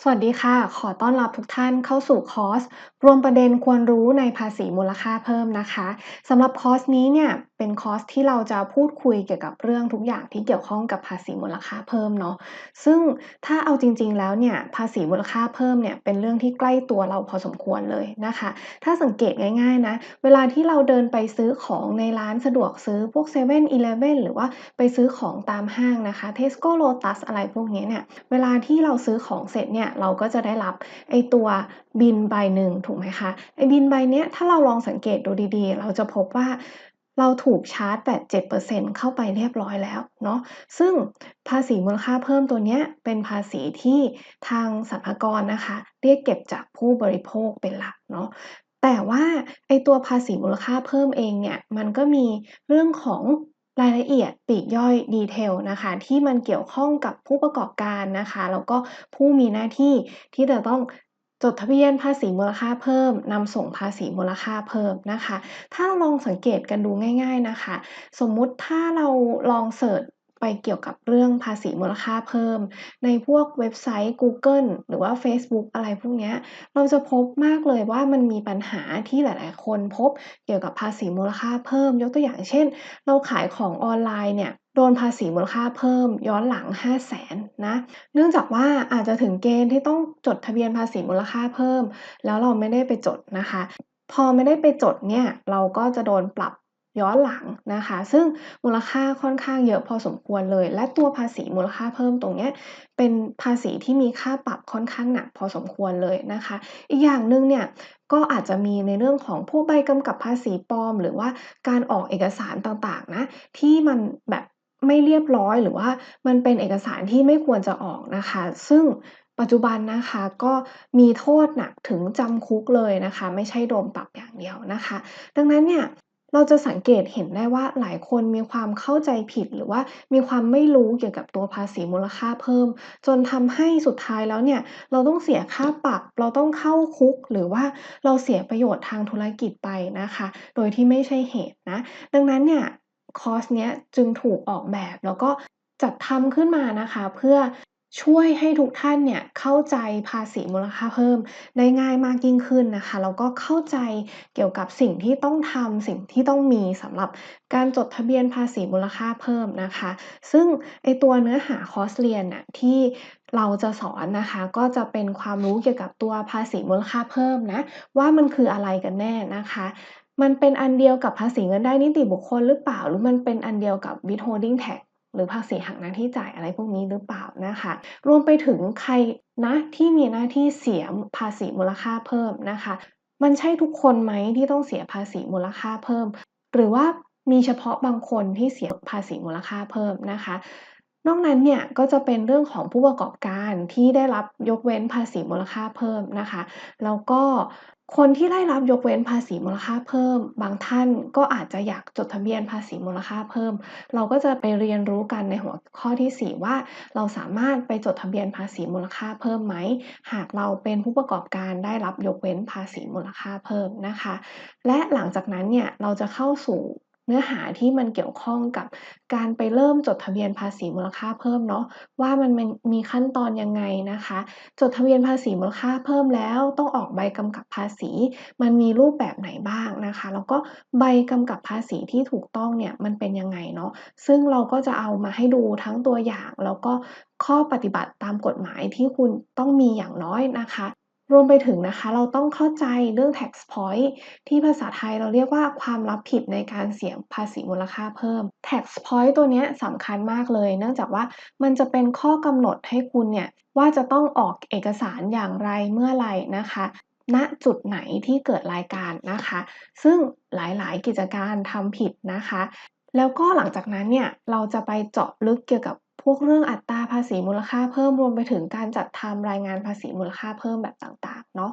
สวัสดีค่ะ ขอต้อนรับทุกท่านเข้าสู่คอร์ส รวมประเด็นควรรู้ในภาษีมูลค่าเพิ่มนะคะสำหรับคอร์สนี้เนี่ย เป็นคอร์สที่เราจะพูดคุยเกี่ยวกับเรื่องทุกอย่างที่เกี่ยวข้องกับภาษีมูลค่าเพิ่มเนาะซึ่งถ้าเอาจริง ๆ แล้วเนี่ยภาษีมูลค่าเพิ่มเนี่ยเป็นเรื่องที่ใกล้ตัวเราพอสมควรเลยนะคะ ถ้าสังเกตง่ายๆนะเวลาที่เราเดินไปซื้อของในร้านสะดวกซื้อพวก7 e เ e ่ e อหรือว่าไปซื้อของตามห้างนะคะ Tesco Lotus อะไรพวกนี้เนี่ยเวลาที่เราซื้อของเสร็จเนี่ยเราก็จะได้รับไอตัวบินใบหนึ่งถูกไหมคะไอบินใบเนี้ยถ้าเราลองสังเกตดูดีๆ เราจะพบว่า เราถูกชาร์จแต่7%เข้าไปเรียบร้อยแล้วเนาะซึ่งภาษีมูลค่าเพิ่มตัวเนี้ยเป็นภาษีที่ทางสรรพากรนะคะ เรียกเก็บจากผู้บริโภคเป็นหลักเนาะแต่ว่าไอตัวภาษีมูลค่าเพิ่มเองเนี่ยมันก็มีเรื่องของรายละเอียดปีกย่อยดีเทลนะคะที่มันเกี่ยวข้องกับผู้ประกอบการนะคะ แล้วก็ผู้มีหน้าที่ที่จะต้อง จดทะเบียนภาษีมูลค่าเพิ่มนำส่งภาษีมูลค่าเพิ่มนะคะ ถ้าเราลองสังเกตกันดูง่าย ๆนะคะ สมมุติถ้าเราลองเสิร์ชไปเกี่ยวกับเรื่องภาษีมูลค่าเพิ่ม ในพวกเว็บไซต์ Google หรือว่า Facebook อะไรพวกนี้เราจะพบมากเลยว่ามันมีปัญหาที่หลายๆ คนพบเกี่ยวกับภาษีมูลค่าเพิ่ม ยกตัวอย่างเช่น เราขายของออนไลน์เนี่ยโดนภาษีมูลค่าเพิ่มย้อนหลัง 5 0 0แสน นะเนื่องจากว่าอาจจะถึงเกณฑ์ที่ต้องจดทะเบียนภาษีมูลค่าเพิ่ม แล้วเราไม่ได้ไปจดนะคะ พอไม่ได้ไปจดเนี่ยเราก็จะโดนปรับย้อนหลังนะคะ ซึ่งมูลค่าค่อนข้างเยอะพอสมควรเลย และตัวภาษีมูลค่าเพิ่มตรงนี้เป็นภาษีที่มีค่าปรับค่อนข้างหนักพอสมควรเลยนะคะ อีกอย่างหนึ่งเนี่ยก็อาจจะมีในเรื่องของพวกใบกำกับภาษีปลอม หรือว่าการออกเอกสารต่างๆนะที่มันแบบ ไม่เรียบร้อยหรือว่ามันเป็นเอกสารที่ไม่ควรจะออกนะคะ ซึ่งปัจจุบันนะคะก็มีโทษหนักถึงจำคุกเลยนะคะ ไม่ใช่โดนปรับอย่างเดียวนะคะ ดังนั้นเนี่ยเราจะสังเกตเห็นได้ว่าหลายคนมีความเข้าใจผิดหรือว่ามีความไม่รู้เกี่ยวกับตัวภาษีมูลค่าเพิ่ม จนทำให้สุดท้ายแล้วเนี่ยเราต้องเสียค่าปรับเราต้องเข้าคุก หรือว่าเราเสียประโยชน์ทางธุรกิจไปนะคะ โดยที่ไม่ใช่เหตุนะ ดังนั้นเนี่ย คอร์สเนี้ยจึงถูกออกแบบ แล้วก็จัดทำขึ้นมานะคะ เพื่อช่วยให้ทุกท่านเนี่ยเข้าใจภาษีมูลค่าเพิ่มได้ง่ายมากยิ่งขึ้นนะคะแล้วก็เข้าใจเกี่ยวกับสิ่งที่ต้องทำสิ่งที่ต้องมีสำหรับการจดทะเบียนภาษีมูลค่าเพิ่มนะคะ ซึ่งไอตัวเนื้อหาคอร์สเรียนน่ะที่เราจะสอนนะคะก็จะเป็นความรู้เกี่ยวกับตัวภาษีมูลค่าเพิ่มนะว่ามันคืออะไรกันแน่นะคะ มันเป็นอันเดียวกับภาษีเงินได้นิติบุคคลหรือเปล่า หรือมันเป็นอันเดียวกับ withholding tax หรือภาษีหักหน้าที่จ่ายอะไรพวกนี้หรือเปล่านะคะ รวมไปถึงใครนะที่มีหน้าที่เสียภาษีมูลค่าเพิ่มนะคะ มันใช่ทุกคนไหมที่ต้องเสียภาษีมูลค่าเพิ่ม หรือว่ามีเฉพาะบางคนที่เสียภาษีมูลค่าเพิ่มนะคะ นอกนั้นเนี่ยก็จะเป็นเรื่องของผู้ประกอบการ ที่ได้รับยกเว้นภาษีมูลค่าเพิ่มนะคะ แล้วก็คนที่ได้รับยกเว้นภาษีมูลค่าเพิ่ม บางท่านก็อาจจะอยากจดทะเบียนภาษีมูลค่าเพิ่ม เราก็จะไปเรียนรู้กันในหัวข้อที่ 4 ว่า เราสามารถไปจดทะเบียนภาษีมูลค่าเพิ่มไหม หากเราเป็นผู้ประกอบการได้รับยกเว้นภาษีมูลค่าเพิ่มนะคะ และหลังจากนั้นเนี่ยเราจะเข้าสู่ เนื้อหาที่มันเกี่ยวข้องกับการไปเริ่มจดทะเบียนภาษีมูลค่าเพิ่มเนาะว่ามันมีขั้นตอนยังไงนะคะ จดทะเบียนภาษีมูลค่าเพิ่มแล้วต้องออกใบกำกับภาษี มันมีรูปแบบไหนบ้างนะคะ แล้วก็ใบกำกับภาษีที่ถูกต้องเนี่ยมันเป็นยังไงเนาะซึ่งเราก็จะเอามาให้ดูทั้งตัวอย่าง แล้วก็ข้อปฏิบัติตามกฎหมายที่คุณต้องมีอย่างน้อยนะคะ รวมไปถึงนะคะ เราต้องเข้าใจเรื่อง tax point ที่ภาษาไทยเราเรียกว่าความรับผิดในการเสี่ยงภาษีมูลค่าเพิ่ม tax point ตัวนี้สำคัญมากเลย เนื่องจากว่ามันจะเป็นข้อกำหนดให้คุณเนี่ย ว่าจะต้องออกเอกสารอย่างไรเมื่อไรนะคะณจุดไหนที่เกิดรายการนะคะ ซึ่งหลายๆ กิจการทำผิดนะคะ แล้วก็หลังจากนั้นเนี่ย เราจะไปเจาะลึกเกี่ยวกับ พวกเรื่องอัตราภาษีมูลค่าเพิ่มรวมไปถึงการจัดทำรายงานภาษีมูลค่าเพิ่มแบบต่าง ๆ เนาะ